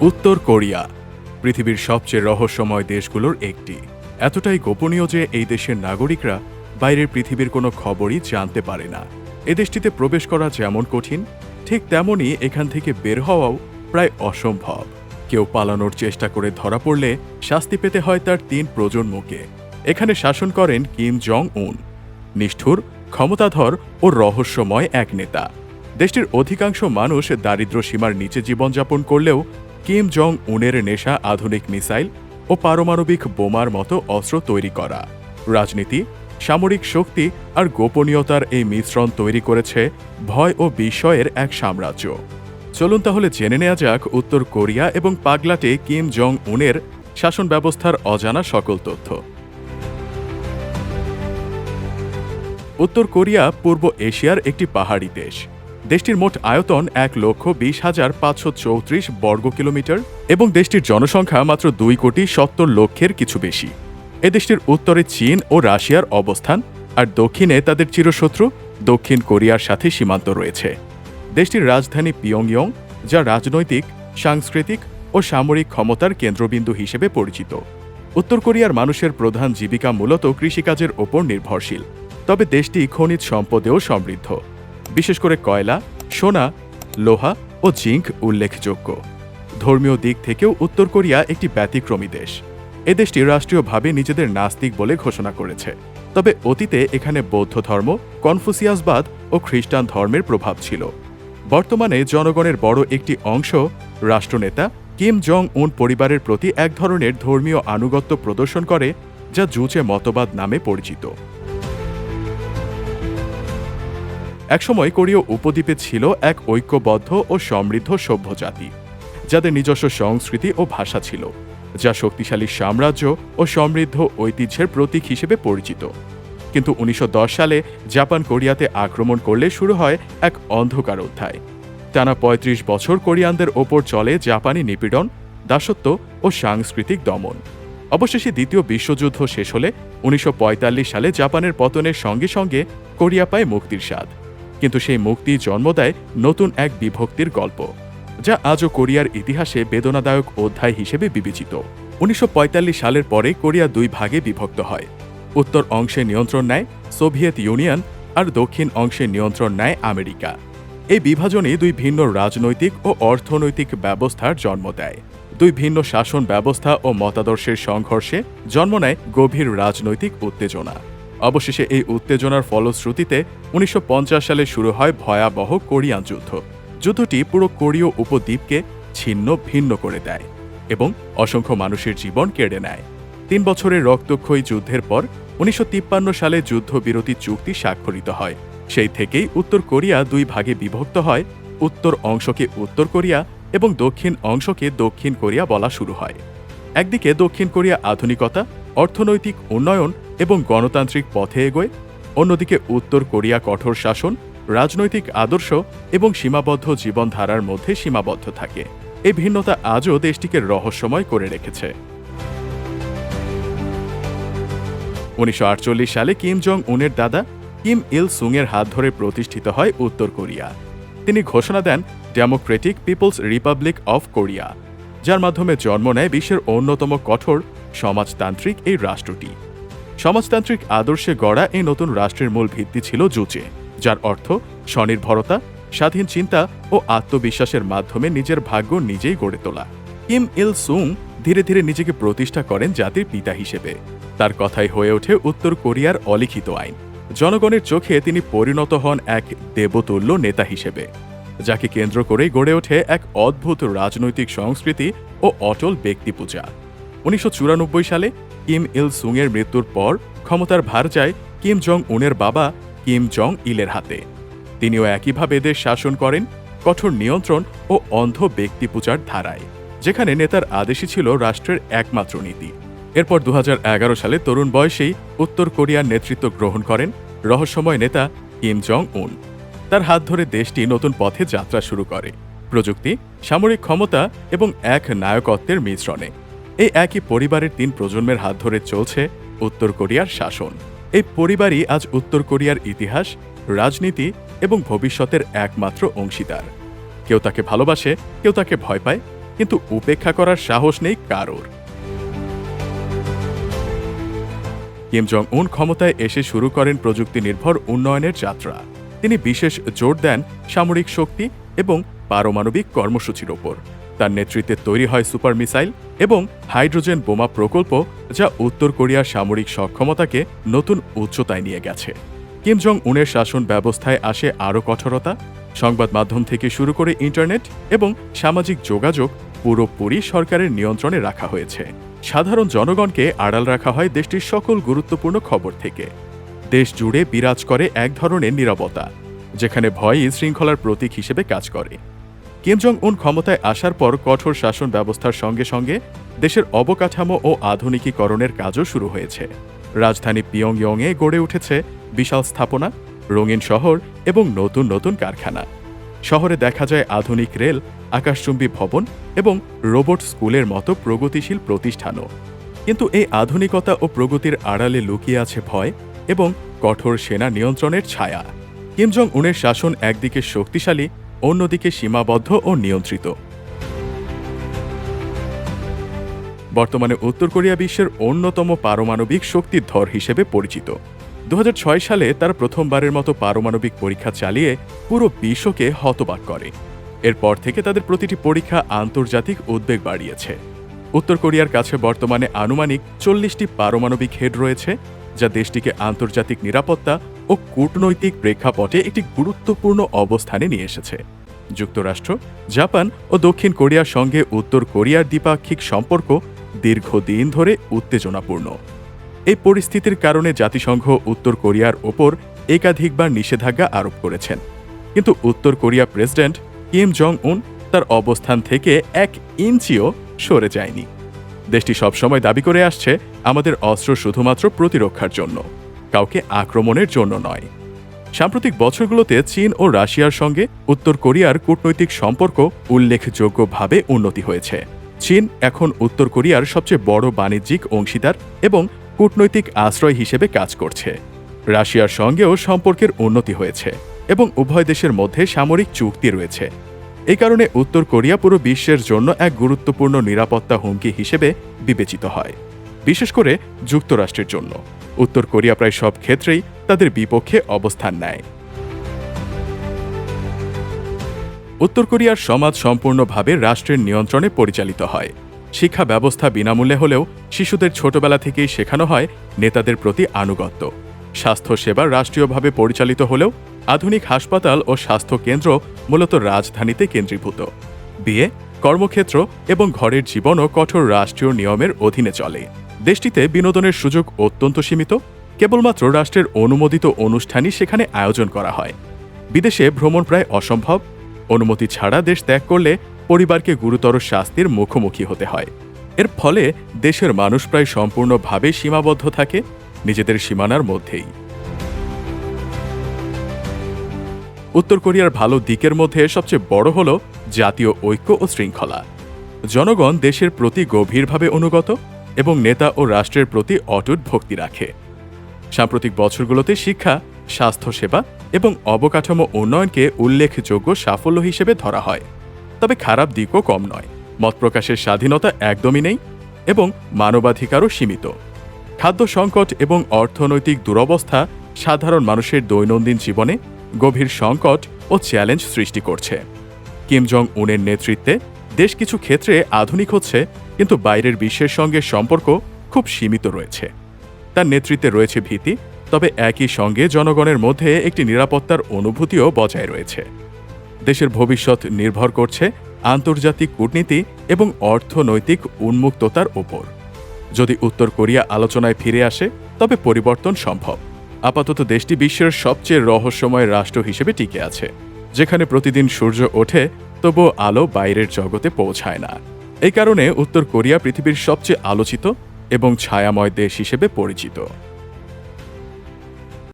উত্তর কোরিয়া, পৃথিবীর সবচেয়ে রহস্যময় দেশগুলোর একটি। এতটাই গোপনীয় যে এই দেশের নাগরিকরা বাইরের পৃথিবীর কোনো খবরই জানতে পারে না। এ দেশটিতে প্রবেশ করা যেমন কঠিন, ঠিক তেমনই এখান থেকে বের হওয়াও প্রায় অসম্ভব। কেউ পালানোর চেষ্টা করে ধরা পড়লে শাস্তি পেতে হয় তার তিন প্রজন্মকে। এখানে শাসন করেন কিম জং উন নিষ্ঠুর, ক্ষমতাধর ও রহস্যময় এক নেতা। দেশটির অধিকাংশ মানুষ দারিদ্র্য সীমার নিচে জীবনযাপন করলেও কিম জং উনের নেশা, আধুনিক মিসাইল ও পারমাণবিক বোমার মতো অস্ত্র তৈরি করা। রাজনীতি, সামরিক শক্তি আর গোপনীয়তার এই মিশ্রণ তৈরি করেছে ভয় ও বিস্ময়ের এক সাম্রাজ্য। চলুন তাহলে জেনে নেওয়া যাক উত্তর কোরিয়া এবং পাগলাটে কিম জং উনের শাসন ব্যবস্থার অজানা সকল তথ্য। উত্তর কোরিয়া পূর্ব এশিয়ার একটি পাহাড়ি দেশ। দেশটির মোট আয়তন এক লক্ষ বিশ হাজার পাঁচশো চৌত্রিশ বর্গ কিলোমিটার এবং দেশটির জনসংখ্যা মাত্র দুই কোটি সত্তর লক্ষের কিছু বেশি। এ দেশটির উত্তরে চীন ও রাশিয়ার অবস্থান আর দক্ষিণে তাদের চিরশত্রু, দক্ষিণ কোরিয়ার সাথে সীমান্ত রয়েছে। দেশটির রাজধানী পিয়ংইয়ং, যা রাজনৈতিক, সাংস্কৃতিক ও সামরিক ক্ষমতার কেন্দ্রবিন্দু হিসেবে পরিচিত। উত্তর কোরিয়ার মানুষের প্রধান জীবিকা মূলত কৃষিকাজের ওপর নির্ভরশীল, তবে দেশটি খনিজ সম্পদেও সমৃদ্ধ। বিশেষ করে কয়লা, সোনা, লোহা ও জিঙ্ক উল্লেখযোগ্য। ধর্মীয় দিক থেকেও উত্তর কোরিয়া একটি ব্যতিক্রমী দেশ। এ দেশটি রাষ্ট্রীয়ভাবে নিজেদের নাস্তিক বলে ঘোষণা করেছে। তবে অতীতে এখানে বৌদ্ধ ধর্ম, কনফুসিয়াসবাদ ও খ্রিস্টান ধর্মের প্রভাব ছিল। বর্তমানে জনগণের বড় একটি অংশ রাষ্ট্রনেতা কিম জং উন পরিবারের প্রতি এক ধরনের ধর্মীয় আনুগত্য প্রদর্শন করে, যা জুচে মতবাদ নামে পরিচিত। একসময় কোরীয় উপদ্বীপে ছিল এক ঐক্যবদ্ধ ও সমৃদ্ধ সভ্য জাতি যাদের নিজস্ব সংস্কৃতি ও ভাষা ছিল, যা শক্তিশালী সাম্রাজ্য ও সমৃদ্ধ ঐতিহ্যের প্রতীক হিসেবে পরিচিত। কিন্তু উনিশশো দশ সালে জাপান কোরিয়াতে আক্রমণ করলে শুরু হয় এক অন্ধকার অধ্যায়। টানা ৩৫ বছর কোরিয়ানদের ওপর চলে জাপানি নিপীড়ন, দাসত্ব ও সাংস্কৃতিক দমন। অবশেষে দ্বিতীয় বিশ্বযুদ্ধ শেষ হলে উনিশশো পঁয়তাল্লিশ সালে জাপানের পতনের সঙ্গে সঙ্গে কোরিয়া পায় মুক্তির স্বাদ। কিন্তু সেই মুক্তি জন্ম দেয় নতুন এক বিভক্তির গল্প, যা আজও কোরিয়ার ইতিহাসে বেদনাদায়ক অধ্যায় হিসেবে বিবেচিত। উনিশশো পঁয়তাল্লিশ সালের পরে কোরিয়া দুই ভাগে বিভক্ত হয়। উত্তর অংশে নিয়ন্ত্রণ নেয় সোভিয়েত ইউনিয়ন আর দক্ষিণ অংশে নিয়ন্ত্রণ নেয় আমেরিকা। এই বিভাজনই দুই ভিন্ন রাজনৈতিক ও অর্থনৈতিক ব্যবস্থার জন্ম দেয়। দুই ভিন্ন শাসন ব্যবস্থা ও মতাদর্শের সংঘর্ষে জন্ম নেয় গভীর রাজনৈতিক উত্তেজনা। অবশেষে এই উত্তেজনার ফলশ্রুতিতে উনিশশো পঞ্চাশ সালে শুরু হয় ভয়াবহ কোরিয়ান যুদ্ধ। যুদ্ধটি পুরো কোরীয় উপদ্বীপকে ছিন্ন ভিন্ন করে দেয় এবং অসংখ্য মানুষের জীবন কেড়ে নেয়। তিন বছরের রক্তক্ষয়ী যুদ্ধের পর উনিশশো তিপ্পান্ন সালে যুদ্ধবিরতি চুক্তি স্বাক্ষরিত হয়। সেই থেকেই উত্তর কোরিয়া দুই ভাগে বিভক্ত হয়। উত্তর অংশকে উত্তর কোরিয়া এবং দক্ষিণ অংশকে দক্ষিণ কোরিয়া বলা শুরু হয়। একদিকে দক্ষিণ কোরিয়া আধুনিকতা, অর্থনৈতিক উন্নয়ন এবং গণতান্ত্রিক পথে এগোয়, অন্যদিকে উত্তর কোরিয়া কঠোর শাসন, রাজনৈতিক আদর্শ এবং সীমাবদ্ধ জীবনধারার মধ্যে সীমাবদ্ধ থাকে। এই ভিন্নতা আজও দেশটিকে রহস্যময় করে রেখেছে। উনিশশো আটচল্লিশ সালে কিম জং উনের দাদা কিম ইল সুংয়ের হাত ধরে প্রতিষ্ঠিত হয় উত্তর কোরিয়া। তিনি ঘোষণা দেন, Democratic People's Republic of Korea যার মাধ্যমে জন্ম নেয় বিশ্বের অন্যতম কঠোর সমাজতান্ত্রিক এই রাষ্ট্রটি। সমাজতান্ত্রিক আদর্শে গড়া এই নতুন রাষ্ট্রের মূল ভিত্তি ছিল জুচে, যার অর্থ স্বনির্ভরতা, স্বাধীন চিন্তা ও আত্মবিশ্বাসের মাধ্যমে নিজের ভাগ্য নিজেই গড়ে তোলা। কিম ইল সুং ধীরে ধীরে নিজেকে প্রতিষ্ঠা করেন জাতির পিতা হিসেবে। তার কথাই হয়ে ওঠে উত্তর কোরিয়ার অলিখিত আইন। জনগণের চোখে তিনি পরিণত হন এক দেবতুল্য নেতা হিসেবে, যাকে কেন্দ্র করেই গড়ে ওঠে এক অদ্ভুত রাজনৈতিক সংস্কৃতি ও অটল ব্যক্তি পূজা উনিশশো চুরানব্বই সালে কিম ইল সুংয়ের মৃত্যুর পর ক্ষমতার ভার যায় কিম জং উনের বাবা কিম জং ইলের হাতে। তিনিও একইভাবে দেশ শাসন করেন, কঠোর নিয়ন্ত্রণ ও অন্ধ ব্যক্তি পূজার ধারায়, যেখানে নেতার আদেশই ছিল রাষ্ট্রের একমাত্র নীতি। এরপর দু হাজার এগারো সালে তরুণ বয়সেই উত্তর কোরিয়ার নেতৃত্ব গ্রহণ করেন রহস্যময় নেতা কিম জং উন তার হাত ধরে দেশটি নতুন পথে যাত্রা শুরু করে। প্রযুক্তি, সামরিক ক্ষমতা এবং এক নায়কত্বের মিশ্রণে। এই একই পরিবারের তিন প্রজন্মের হাত ধরে চলছে উত্তর কোরিয়ার শাসন। এই পরিবারই আজ উত্তর কোরিয়ার ইতিহাস, রাজনীতি এবং ভবিষ্যতের একমাত্র অংশীদার। কেউ তাকে ভালোবাসে, কেউ তাকে ভয় পায়, কিন্তু উপেক্ষা করার সাহস নেই কারোর। কিম জং উন ক্ষমতায় এসে শুরু করেন প্রযুক্তি নির্ভর উন্নয়নের যাত্রা। তিনি বিশেষ জোর দেন সামরিক শক্তি এবং পারমাণবিক কর্মসূচির ওপর। তার নেতৃত্বে তৈরি হয় সুপার মিসাইল এবং হাইড্রোজেন বোমা প্রকল্প যা উত্তর কোরিয়ার সামরিক সক্ষমতাকে নতুন উচ্চতায় নিয়ে গেছে। কিম জং উনের শাসন ব্যবস্থায় আসে আরও কঠোরতা, সংবাদ মাধ্যম থেকে শুরু করে ইন্টারনেট এবং সামাজিক যোগাযোগ পুরোপুরি সরকারের নিয়ন্ত্রণে রাখা হয়েছে। সাধারণ জনগণকে আড়াল রাখা হয় দেশটির সকল গুরুত্বপূর্ণ খবর থেকে। দেশ জুড়ে বিরাজ করে এক ধরনের নিরবতা, যেখানে ভয়ই শৃঙ্খলার প্রতীক হিসেবে কাজ করে। কিম জং উন ক্ষমতায় আসার পর কঠোর শাসন ব্যবস্থার সঙ্গে সঙ্গে দেশের অবকাঠামো ও আধুনিকীকরণের কাজও শুরু হয়েছে। রাজধানী পিয়ংইয়ংয়ে গড়ে উঠেছে বিশাল স্থাপনা, রঙিন শহর এবং নতুন নতুন কারখানা। শহরে দেখা যায় আধুনিক রেল, আকাশচুম্বী ভবন এবং রোবট স্কুলের মতো প্রগতিশীল প্রতিষ্ঠানও। কিন্তু এই আধুনিকতা ও প্রগতির আড়ালে লুকিয়ে আছে ভয় এবং কঠোর সেনা নিয়ন্ত্রণের ছায়া। কিম জং উনের শাসন একদিকে শক্তিশালী অন্যদিকে সীমাবদ্ধ ও নিয়ন্ত্রিত। বর্তমানে উত্তর কোরিয়া বিশ্বের অন্যতম পারমাণবিক শক্তির ধর হিসেবে পরিচিত। দু হাজার ছয় সালে তারা প্রথমবারের মতো পারমাণবিক পরীক্ষা চালিয়ে পুরো বিশ্বকে হতবাক করে। এরপর থেকে তাদের প্রতিটি পরীক্ষা আন্তর্জাতিক উদ্বেগ বাড়িয়েছে। উত্তর কোরিয়ার কাছে বর্তমানে আনুমানিক চল্লিশটি পারমাণবিক হেড রয়েছে যা দেশটিকে আন্তর্জাতিক নিরাপত্তা ও কূটনৈতিক প্রেক্ষাপটে একটি গুরুত্বপূর্ণ অবস্থানে নিয়ে এসেছে। যুক্তরাষ্ট্র, জাপান ও দক্ষিণ কোরিয়ার সঙ্গে উত্তর কোরিয়ার দ্বিপাক্ষিক সম্পর্ক দীর্ঘদিন ধরে উত্তেজনাপূর্ণ। এই পরিস্থিতির কারণে জাতিসংঘ উত্তর কোরিয়ার ওপর একাধিকবার নিষেধাজ্ঞা আরোপ করেছেন। কিন্তু উত্তর কোরিয়া প্রেসিডেন্ট কিম জং উন তার অবস্থান থেকে এক ইঞ্চিও সরে যায়নি। দেশটি সবসময় দাবি করে আসছে আমাদের অস্ত্র শুধুমাত্র প্রতিরক্ষার জন্য, কাউকে আক্রমণের জন্য নয়। সাম্প্রতিক বছরগুলোতে চীন ও রাশিয়ার সঙ্গে উত্তর কোরিয়ার কূটনৈতিক সম্পর্ক উল্লেখযোগ্যভাবে উন্নতি হয়েছে। চীন এখন উত্তর কোরিয়ার সবচেয়ে বড় বাণিজ্যিক অংশীদার এবং কূটনৈতিক আশ্রয় হিসেবে কাজ করছে। রাশিয়ার সঙ্গেও সম্পর্কের উন্নতি হয়েছে এবং উভয় দেশের মধ্যে সামরিক চুক্তি রয়েছে। এই কারণে উত্তর কোরিয়া পুরো বিশ্বের জন্য এক গুরুত্বপূর্ণ নিরাপত্তা হুমকি হিসেবে বিবেচিত হয়। বিশেষ করে যুক্তরাষ্ট্রের জন্য। উত্তর কোরিয়া প্রায় সব ক্ষেত্রেই তাদের বিপক্ষে অবস্থান নেয়। উত্তর কোরিয়ার সমাজ সম্পূর্ণভাবে রাষ্ট্রের নিয়ন্ত্রণে পরিচালিত হয়। শিক্ষা ব্যবস্থা বিনামূল্যে হলেও শিশুদের ছোটবেলা থেকেই শেখানো হয় নেতাদের প্রতি আনুগত্য। স্বাস্থ্যসেবা রাষ্ট্রীয়ভাবে পরিচালিত হলেও আধুনিক হাসপাতাল ও স্বাস্থ্য কেন্দ্র মূলত রাজধানীতে কেন্দ্রীভূত। বিয়ে, কর্মক্ষেত্র এবং ঘরের জীবনও কঠোর রাষ্ট্রীয় নিয়মের অধীনে চলে। দেশটিতে বিনোদনের সুযোগ অত্যন্ত সীমিত, কেবলমাত্র রাষ্ট্রের অনুমোদিত অনুষ্ঠানই সেখানে আয়োজন করা হয়। বিদেশে ভ্রমণ প্রায় অসম্ভব, অনুমতি ছাড়া দেশ ত্যাগ করলে পরিবারকে গুরুতর শাস্তির মুখোমুখি হতে হয়। এর ফলে দেশের মানুষ প্রায় সম্পূর্ণভাবে সীমাবদ্ধ থাকে নিজেদের সীমানার মধ্যেই। উত্তর কোরিয়ার ভালো দিকের মধ্যে সবচেয়ে বড় হল জাতীয় ঐক্য ও শৃঙ্খলা। জনগণ দেশের প্রতি গভীরভাবে অনুগত এবং নেতা ও রাষ্ট্রের প্রতি অটুট ভক্তি রাখে। সাম্প্রতিক বছরগুলোতে শিক্ষা, স্বাস্থ্যসেবা এবং অবকাঠামো উন্নয়নকে উল্লেখযোগ্য সাফল্য হিসেবে ধরা হয়। তবে খারাপ দিকও কম নয়। মত প্রকাশের স্বাধীনতা একদমই নেই এবং মানবাধিকারও সীমিত। খাদ্য সংকট এবং অর্থনৈতিক দুরবস্থা সাধারণ মানুষের দৈনন্দিন জীবনে গভীর সংকট ও চ্যালেঞ্জ সৃষ্টি করছে। কিম জং উনের নেতৃত্বে দেশ কিছু ক্ষেত্রে আধুনিক হচ্ছে, কিন্তু বাইরের বিশ্বের সঙ্গে সম্পর্ক খুব সীমিত রয়েছে। তার নেতৃত্বে রয়েছে ভীতি, তবে একই সঙ্গে জনগণের মধ্যে একটি নিরাপত্তার অনুভূতিও বজায় রয়েছে। দেশের ভবিষ্যৎ নির্ভর করছে আন্তর্জাতিক কূটনীতি এবং অর্থনৈতিক উন্মুক্ততার ওপর। যদি উত্তর কোরিয়া আলোচনায় ফিরে আসে, তবে পরিবর্তন সম্ভব। আপাতত দেশটি বিশ্বের সবচেয়ে রহস্যময় রাষ্ট্র হিসেবে টিকে আছে, যেখানে প্রতিদিন সূর্য ওঠে তবুও আলো বাইরের জগতে পৌঁছায় না। এই কারণে উত্তর কোরিয়া পৃথিবীর সবচেয়ে আলোচিত এবং ছায়াময় দেশ হিসেবে পরিচিত।